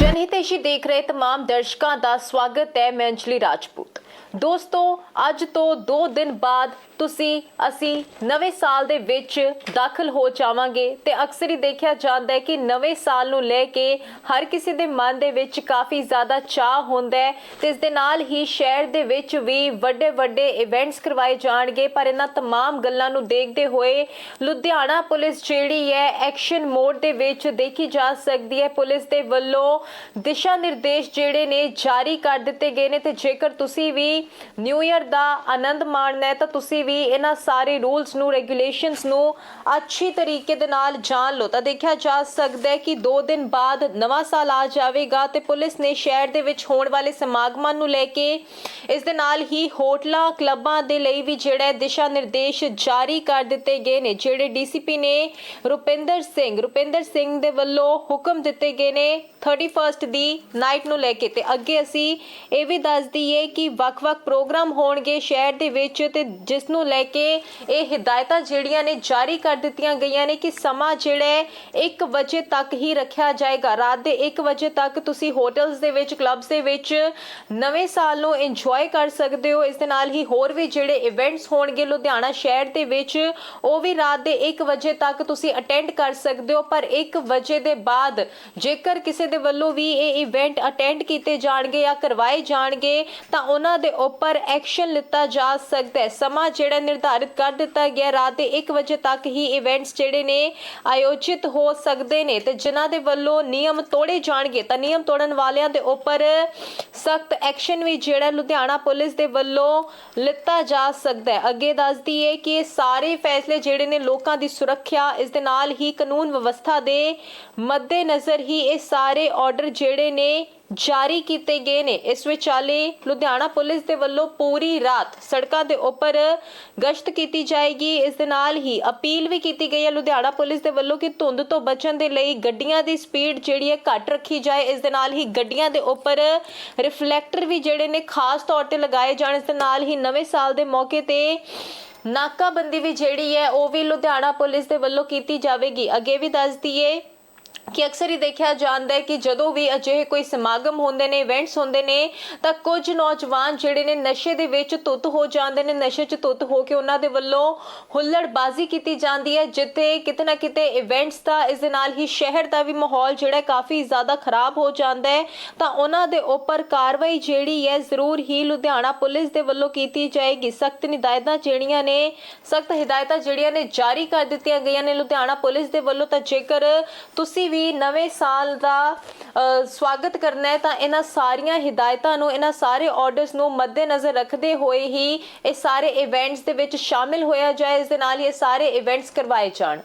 ਜਨਹਿਤੇਸ਼ੀ ਦੇਖ ਰਹੇ तमाम ਦਰਸ਼ਕਾਂ ਦਾ ਸਵਾਗਤ ਹੈ ਮੈਂ ਅੰਜਲੀ ਰਾਜਪੂਤ। ਦੋਸਤੋ ਅੱਜ ਤੋਂ 2 ਦਿਨ ਬਾਅਦ ਤੁਸੀਂ ਅਸੀਂ ਨਵੇਂ ਸਾਲ ਦੇ ਵਿੱਚ ਦਾਖਲ ਹੋ ਜਾਵਾਂਗੇ ਤੇ ਅਕਸਰ ਹੀ ਦੇਖਿਆ ਜਾਂਦਾ ਹੈ ਕਿ ਨਵੇਂ ਸਾਲ ਨੂੰ ਲੈ ਕੇ ਹਰ ਕਿਸੇ ਦੇ ਮਨ ਦੇ ਵਿੱਚ ਕਾਫੀ ਜ਼ਿਆਦਾ ਚਾਹ ਹੁੰਦਾ ਹੈ ਤੇ ਇਸ ਦੇ ਨਾਲ ਹੀ ਸ਼ਹਿਰ ਦੇ ਵਿੱਚ ਵੀ ਵੱਡੇ ਵੱਡੇ ਇਵੈਂਟਸ ਕਰਵਾਏ ਜਾਣਗੇ ਪਰ ਇਹਨਾਂ तमाम ਗੱਲਾਂ ਨੂੰ ਦੇਖਦੇ ਹੋਏ ਲੁਧਿਆਣਾ ਪੁਲਿਸ ਜਿਹੜੀ ਹੈ ਐਕਸ਼ਨ ਮੋਡ ਦੇ ਵਿੱਚ ਦੇਖੀ ਜਾ ਸਕਦੀ ਹੈ ਪੁਲਿਸ ਦੇ ਵੱਲੋਂ ਦਿਸ਼ਾ ਨਿਰਦੇਸ਼ ਜਿਹੜੇ ਨੇ ਜਾਰੀ ਕਰ ਦਿੱਤੇ ਗਏ ਨੇ ਤੇ ਜੇਕਰ ਤੁਸੀਂ ਵੀ ਨਿਊ ਇਅਰ ਦਾ ਆਨੰਦ ਮਾਣਨਾ ਹੈ ਤਾਂ ਤੁਸੀਂ ਵੀ ਇਹਨਾਂ ਸਾਰੇ ਰੂਲਸ ਨੂੰ ਰੈਗੂਲੇਸ਼ਨਸ ਨੂੰ ਅੱਛੀ ਤਰੀਕੇ ਦੇ ਨਾਲ ਜਾਣ ਲਓ। ਤਾਂ ਦੇਖਿਆ ਜਾ ਸਕਦਾ ਹੈ ਕਿ 2 ਦਿਨ ਬਾਅਦ ਨਵਾਂ ਸਾਲ ਆ ਜਾਵੇਗਾ ਤੇ ਪੁਲਿਸ ਨੇ ਸ਼ਹਿਰ ਦੇ ਵਿੱਚ ਹੋਣ ਵਾਲੇ ਸਮਾਗਮਾਂ ਨੂੰ ਲੈ ਕੇ ਇਸ ਦੇ ਨਾਲ ਹੀ ਹੋਟਲਾਂ, ਕਲੱਬਾਂ ਦੇ ਲਈ ਵੀ ਜਿਹੜਾ ਦਿਸ਼ਾ ਨਿਰਦੇਸ਼ ਜਾਰੀ ਕਰ ਦਿੱਤੇ ਗਏ ਨੇ, ਜਿਹੜੇ ਡੀਸੀਪੀ ਨੇ ਰੁਪਿੰਦਰ ਸਿੰਘ ਰੁਪਿੰਦਰ ਸਿੰਘ ਦੇ ਵੱਲੋਂ ਹੁਕਮ ਦਿੱਤੇ ਗਏ ਨੇ 31st ਦੀ ਨਾਈਟ ਨੂੰ ਲੈ ਕੇ। ਤੇ ਅੱਗੇ ਅਸੀਂ ਇਹ ਵੀ ਦੱਸ ਦਈਏ ਕਿ ਵੱਖ-ਵੱਖ ਪ੍ਰੋਗਰਾਮ ਹੋਣਗੇ ਸ਼ਹਿਰ ਦੇ ਵਿੱਚ ਤੇ ਜਿਸ ਨੂੰ ਲੈ ਕੇ ਇਹ ਹਦਾਇਤਾਂ ਜਿਹੜੀਆਂ ਨੇ ਜਾਰੀ ਕਰ ਦਿੱਤੀਆਂ ਗਈਆਂ ਨੇ ਕਿ ਸਮਾਂ ਜਿਹੜਾ ਹੈ 1 ਵਜੇ ਤੱਕ ਹੀ ਰੱਖਿਆ ਜਾਏਗਾ। ਰਾਤ ਦੇ 1 ਵਜੇ ਤੱਕ ਤੁਸੀਂ ਹੋਟਲਸ ਦੇ ਵਿੱਚ, ਕਲੱਬਸ ਦੇ ਵਿੱਚ ਨਵੇਂ ਸਾਲ ਨੂੰ ਇੰਜੋਏ ਕਰ ਸਕਦੇ ਹੋ। ਇਸ ਦੇ ਨਾਲ ਹੀ ਹੋਰ ਵੀ ਜਿਹੜੇ ਇਵੈਂਟਸ ਹੋਣਗੇ ਲੁਧਿਆਣਾ ਸ਼ਹਿਰ ਦੇ ਵਿੱਚ, ਉਹ ਵੀ ਰਾਤ ਦੇ 1 ਵਜੇ ਤੱਕ ਤੁਸੀਂ ਅਟੈਂਡ ਕਰ ਸਕਦੇ ਹੋ। ਪਰ 1 ਵਜੇ ਦੇ ਬਾਅਦ ਜੇਕਰ ਕਿਸੇ ਦੇ ਵੱਲੋਂ ਵੀ ਇਹ ਇਵੈਂਟ ਅਟੈਂਡ ਕੀਤੇ ਜਾਣਗੇ ਜਾਂ ਕਰਵਾਏ ਜਾਣਗੇ, ਤਾਂ ਉਹਨਾਂ ਦੇ ਉੱਪਰ ਐਕਸ਼ਨ ਲਿੱਤਾ ਜਾ ਸਕਦਾ ਹੈ। ਸਮਾਂ ਜਿਹੜਾ ਨਿਰਧਾਰਿਤ ਕਰ ਦਿੱਤਾ ਗਿਆ, ਰਾਤ ਦੇ 1 ਵਜੇ ਤੱਕ ਹੀ ਇਵੈਂਟਸ ਜਿਹੜੇ ਨੇ ਆਯੋਜਿਤ ਹੋ ਸਕਦੇ ਨੇ ਤੇ ਜਿਨ੍ਹਾਂ ਦੇ ਵੱਲੋਂ ਨਿਯਮ ਤੋੜੇ ਜਾਣਗੇ, ਤਾਂ ਨਿਯਮ ਤੋੜਨ ਵਾਲਿਆਂ ਦੇ ਉੱਪਰ ਸਖਤ ਐਕਸ਼ਨ ਵੀ ਜਿਹੜਾ ਲੁਧਿਆਣਾ ਪੁਲਿਸ ਦੇ ਵੱਲੋਂ ਲਿੱਤਾ ਜਾ ਸਕਦਾ ਹੈ। ਅੱਗੇ ਦੱਸਦੀ ਹੈ ਕਿ ਇਹ ਸਾਰੇ ਫੈਸਲੇ ਜਿਹੜੇ ਨੇ ਲੋਕਾਂ ਦੀ ਸੁਰੱਖਿਆ, ਇਸ ਦੇ ਨਾਲ ਹੀ ਕਾਨੂੰਨ ਵਿਵਸਥਾ ਦੇ ਮੱਦੇਨਜ਼ਰ ਹੀ ਇਹ ਸਾਰੇ ਆਰਡਰ ਜਿਹੜੇ ਨੇ ਜਾਰੀ ਕੀਤੇ ਗਏ ਨੇ। ਇਸ ਵਿਚਾਲੇ ਲੁਧਿਆਣਾ ਪੁਲਿਸ ਦੇ ਵੱਲੋਂ ਪੂਰੀ ਰਾਤ ਸੜਕਾਂ ਦੇ ਉੱਪਰ ਗਸ਼ਤ ਕੀਤੀ ਜਾਏਗੀ। ਇਸ ਦੇ ਨਾਲ ਹੀ ਅਪੀਲ ਵੀ ਕੀਤੀ ਗਈ ਹੈ ਲੁਧਿਆਣਾ ਪੁਲਿਸ ਦੇ ਵੱਲੋਂ ਕਿ ਧੁੰਦ ਤੋਂ ਬਚਣ ਦੇ ਲਈ ਗੱਡੀਆਂ ਦੀ ਸਪੀਡ ਜਿਹੜੀ ਹੈ ਘੱਟ ਰੱਖੀ ਜਾਏ। ਇਸ ਦੇ ਨਾਲ ਹੀ ਗੱਡੀਆਂ ਦੇ ਉੱਪਰ ਰਿਫਲੈਕਟਰ ਵੀ ਜਿਹੜੇ ਨੇ ਖਾਸ ਤੌਰ ਤੇ ਲਗਾਏ ਜਾਣ। ਇਸ ਦੇ ਨਾਲ ਹੀ ਨਵੇਂ ਸਾਲ ਦੇ ਮੌਕੇ ਤੇ ਨਾਕਾਬੰਦੀ ਵੀ ਜਿਹੜੀ ਹੈ ਉਹ ਵੀ ਲੁਧਿਆਣਾ ਪੁਲਿਸ ਦੇ ਵੱਲੋਂ ਕੀਤੀ ਜਾਵੇਗੀ। ਅੱਗੇ ਵੀ ਦੱਸ ਦਈਏ ਕਿ ਅਕਸਰ ਹੀ ਦੇਖਿਆ ਜਾਂਦਾ ਹੈ ਕਿ ਜਦੋਂ ਵੀ ਅਜਿਹੇ ਕੋਈ ਸਮਾਗਮ ਹੁੰਦੇ ਨੇ ਇਵੈਂਟਸ ਹੁੰਦੇ ਨੇ, ਤਾਂ ਕੁਝ ਨੌਜਵਾਨ ਜਿਹੜੇ ਨੇ ਨਸ਼ੇ ਦੇ ਵਿੱਚ ਤੁੱਤ ਹੋ ਜਾਂਦੇ ਨੇ, ਨਸ਼ੇ 'ਚ ਤੁੱਤ ਹੋ ਕੇ ਉਹਨਾਂ ਦੇ ਵੱਲੋਂ ਹੁੱਲੜਬਾਜ਼ੀ ਕੀਤੀ ਜਾਂਦੀ ਹੈ, ਜਿੱਥੇ ਕਿਤੇ ਨਾ ਕਿਤੇ ਇਵੈਂਟਸ ਦਾ, ਇਸ ਦੇ ਨਾਲ ਹੀ ਸ਼ਹਿਰ ਦਾ ਵੀ ਮਾਹੌਲ ਜਿਹੜਾ ਕਾਫੀ ਜ਼ਿਆਦਾ ਖਰਾਬ ਹੋ ਜਾਂਦਾ ਹੈ। ਤਾਂ ਉਹਨਾਂ ਦੇ ਉੱਪਰ ਕਾਰਵਾਈ ਜਿਹੜੀ ਹੈ, ਜ਼ਰੂਰ ਹੀ ਲੁਧਿਆਣਾ ਪੁਲਿਸ ਦੇ ਵੱਲੋਂ ਕੀਤੀ ਜਾਏਗੀ। ਸਖਤ ਹਦਾਇਤਾਂ ਜਿਹੜੀਆਂ ਨੇ, ਸਖਤ ਹਦਾਇਤਾਂ ਜਿਹੜੀਆਂ ਨੇ ਜਾਰੀ ਕਰ ਦਿੱਤੀਆਂ ਗਈਆਂ ਨੇ ਲੁਧਿਆਣਾ ਪੁਲਿਸ ਦੇ ਵੱਲੋਂ। ਤਾਂ ਜੇਕਰ ਤੁਸੀਂ ਵੀ ਨਵੇਂ ਸਾਲ ਦਾ ਸਵਾਗਤ ਕਰਨਾ ਹੈ, ਤਾਂ ਇਹਨਾਂ ਸਾਰੀਆਂ ਹਦਾਇਤਾਂ ਨੂੰ, ਇਹਨਾਂ ਸਾਰੇ ਆਰਡਰਸ ਨੂੰ ਮੱਦੇਨਜ਼ਰ ਰੱਖਦੇ ਹੋਏ ਹੀ ਇਹ ਸਾਰੇ ਇਵੈਂਟਸ ਦੇ ਵਿੱਚ ਸ਼ਾਮਿਲ ਹੋਇਆ ਜਾਏ, ਇਸ ਦੇ ਨਾਲ ਹੀ ਇਹ ਸਾਰੇ ਇਵੈਂਟਸ ਕਰਵਾਏ ਜਾਣ।